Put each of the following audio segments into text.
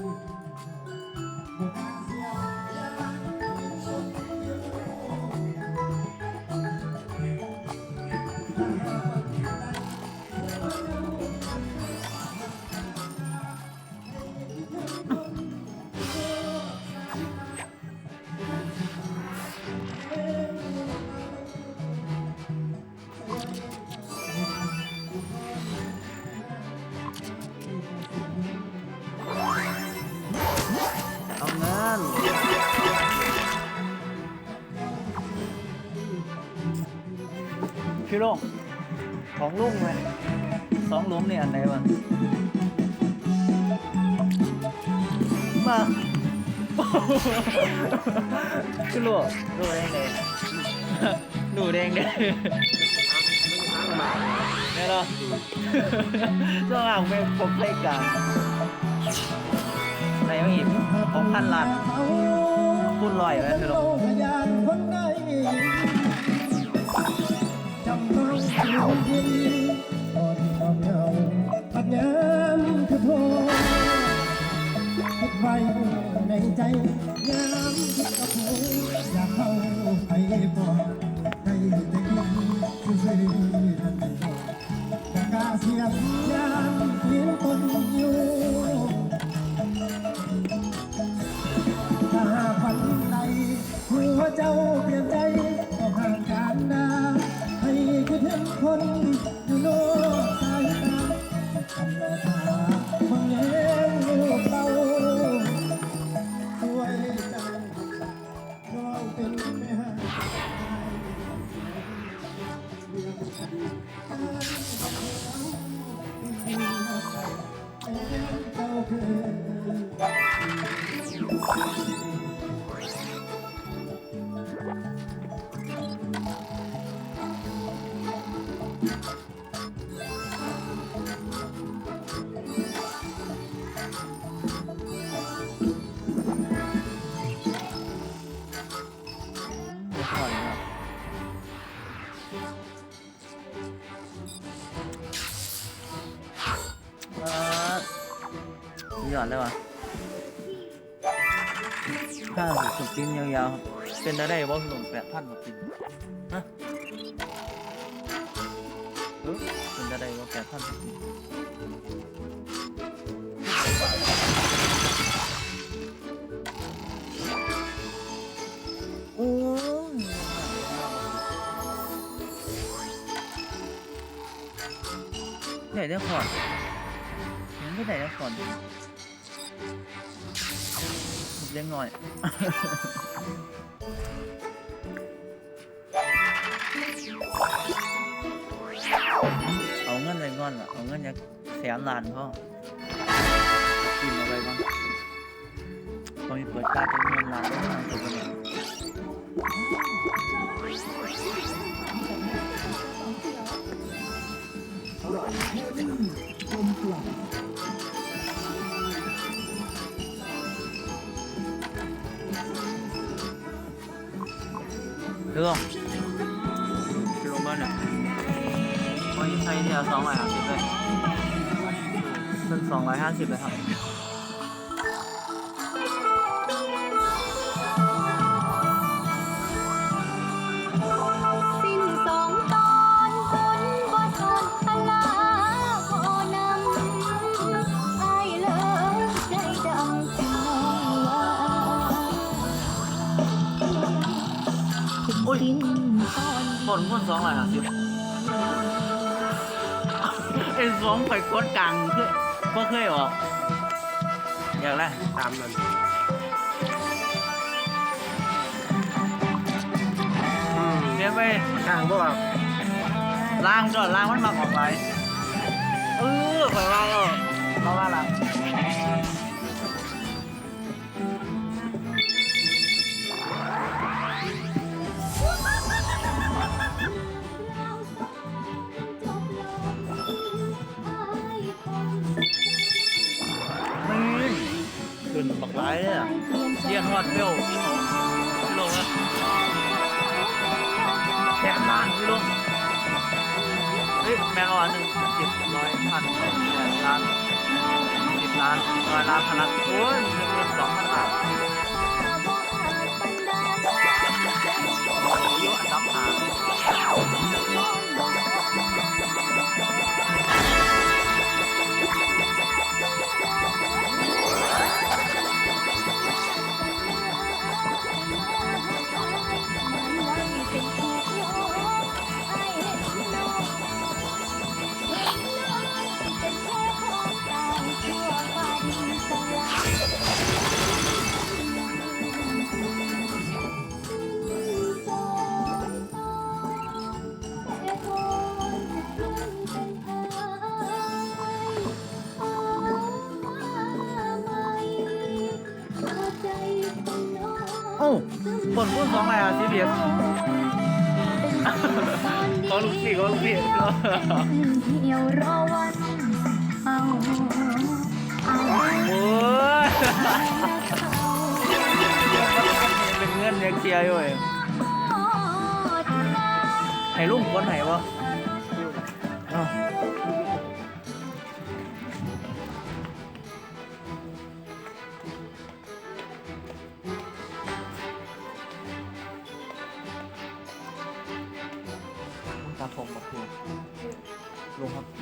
เพี่ลุงของลุงเลยสองลุมเนี่ยอันไหนวะมาพี่ลุงดูแดงเลยดูแดงเลยเนี่เหรอช่วงหลังไม่ผมเล่นกันอะไรไม่อีกหกพันล้านพูดลอยไหมพี่ลุงพยานคนใด อ่อนความเหงาปัญญามคือโทษคิดไว้ในใจยามคิดกับผู้อยากเข้าไปบอก คิดถึงคนอยู่โลกสายตาคำรอตาคงเลี้ยงลูกเราด้วยใจน้องเป็นแม่เจ้ หยอดเลยวะถ้าสปินยาวๆครับเป็นได้ได้ว่าหนุ่มแปดพันสปินฮะเออเป็นได้ได้ว่าแปดพันสปินโอ้ไหนได้ขอดไม่ได้ได้ขอด เลี้ยงหน่อย เอาเงินเลยก่อนล่ะ เอาเงินอยากแสนล้านพ่อกินอาไปบ้างตอนนี้เปิดการเป็นเงินล้านแล้วนะตัวนี้เรื่องลงบ้านเนี่ยวันนี้ใช้เดียวสอง ร้อยห้าสิบเลยเป็นสองร้อยห้าสิบเลยครับ นคนคนสองร้อยห้าสิบไอ้สองไปกดกลางคือก็เคยออกอยากไรตามนั้นเสียไปข้างบ่ว่าล้างจอดล้างมันมาออกไปเออไปว่าเออเราว่าละ อดเบลพี่ลงนะแค่บ้านพี่ลงเฮ้ยแบงค์ร้อยหนึ่งสิบร้อยพันแสนล้านสิบล้านร้อยล้านพันล้านโอ้ยเงินเงินสองพันบาทบ่อาจบันโอ้ยอันดับหาาคนพูดสองอะไรอะซีเบียสเขาลูกพี่เขาลูกพี่เที่ยวรอวันเอาเอาโอ้ยเป็นเงินเลี้ยงเชียร์อยู่เองให้ลุงคนไหนวะ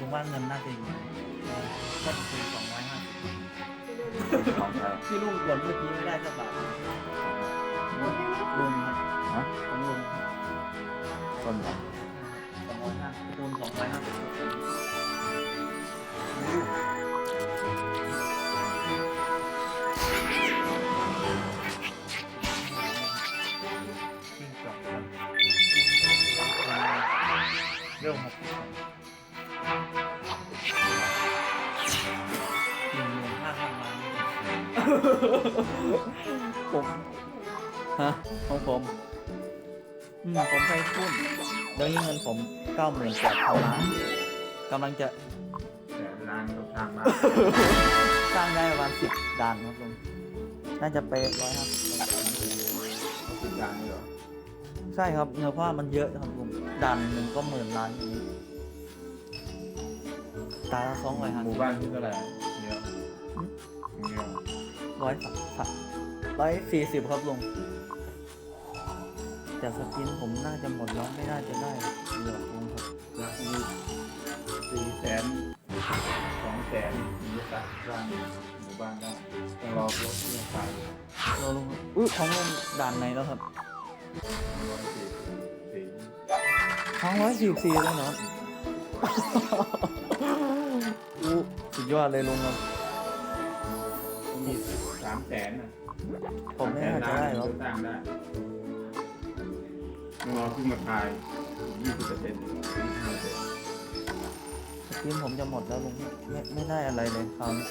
งครับลุงว่าเงินน่าจะอยู่เอ่อก็คือสองร้อยห้าสิบที่ลุงกดเมื่อกี้ไม่ได้สักบาทลุงครับฮะของลุงต้นแบบสองร้อยห้าคูณสองร้อยห้าสิบยิ่งจบครับเรื่องครับ ผมฮะของผมอืมผมใช้หุ้นเดี๋ยวนี้เงินผมเก้าหมื่นแปดพันล้านกำลังจะแต่ร้านเขาสร้างมาสร้างได้ประมาณสิบด่านครับลุงน่าจะไปร้อยครับเขาติดร้านนี่เหรอใช่ครับเนื้อผ้ามันเยอะครับลุงด่านหนึ่งก็หมื่นล้านอย่างนี้ตาละสองร้อยห้าหมู่บ้านที่เท่าไหร่เยอะเยอะ ร้อยสามร้อยสี่สิบครับลุงแต่สกินผมน่าจะหมดแล้วไม่น่าจะได้เหลือลุงครับแล้วมีสี่แสนสองแสนมีสร้างสร้างหมู่บ้านได้ต้องรอรถเรื่องไปเราลุงครับอุ้ยของลุงด่านไหนแล้วครับร้อยสี่สี่สองร้อยสี่สี่เลยเนาะอู้สุดยอดเลยลุงครับ มีสามแสนนะผมไม่น่าจะได้หรอก สร้างได้ต้องรอขึ้นมาขายยี่สิบเปอร์เซ็นต์ยี่สิบเปอร์เซ็นต์สกินผมจะหมดแล้วลุงไม่ไม่ได้อะไรเลยคราวนี้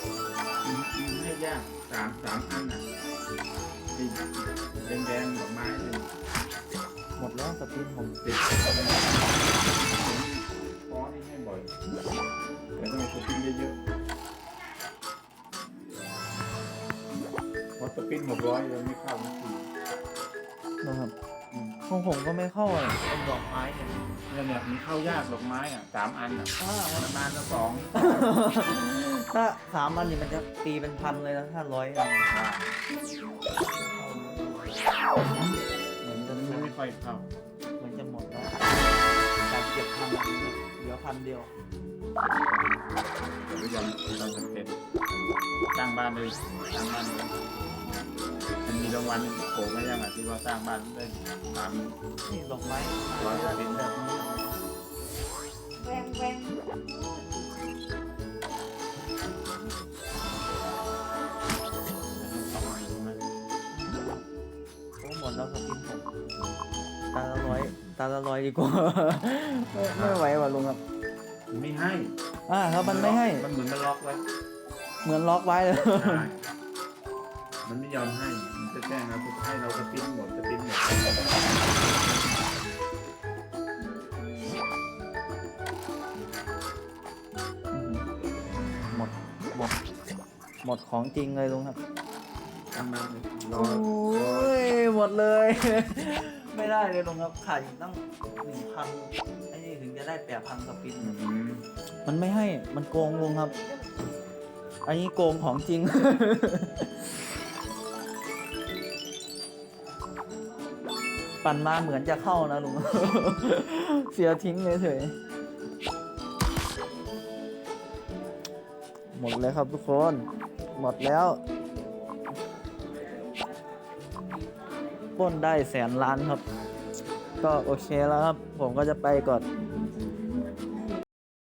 ไม่ยากสามสามอันน่ะสีแดงแดงๆดอกไม้เนี่ยหมดแล้วสกินผมติดฟอนี่ให้บ่อยแต่ต้องสปินเยอะๆ สปินหกร้อยยังไม่เข้าทันทีนะครับอืมของผมก็ไม่เข้าอะเป็นดอกไม้เนี่ยเนี่ยเนี่ยมันเข้ายากดอกไม้อะสามอันอะถ้าประมาณละสองถ้าสามอันนี่มันจะตีเป็นพันเลยนะถ้าร้อยอันว่าเหมือนจะมันเหมืไม่ค่อยเข้าอนจะหมดแล้วจากเจ็ดพันเหลือพันเดียวแต่ไม่ยอมเราจำเป็นสร้างบ้านเลยสร้างบ้านเลย มันมีรางวัลโผล่มายังอะที่ว่าสร้างบ้านได้สามนี่ดอกไม้ร้อยเปอร์เซ็นต์แบบนี้แวงแวงโอ้หมดแล้วสกินผมตาละร้อยตาละร้อยดีกว่าไม่ไม่ไหวว่ะลุงครับไม่ให้อ่าครับมันไม่ให้ มันเหมือนมันล็อกไว้เหมือนล็อกไว้เลยใช่มันไม่ยอมให้มัน จะแจ้งเราให้เราจะปิ้นหมดจะปิ้นหมดหมดหมดหมดของจริงเลยลุงครับทำมาเลยรอโอ้ยหมดเลย ไม่ได้เลยลุงครับขาดอีกตั้งหนึ่งพันไอ้นี่ถึงจะได้แปดพันสปินอืมมันไม่ให้มันโกงลุงครับ อันนี้โกงของจริง ปั่นมาเหมือนจะเข้านะลุง เสียทิ้งเลยเฉยหมดเลยครับทุกคน หมดแล้วป้นได้แสนล้านครับ ก็โอเคแล้วครับ ผมก็จะไปก่อน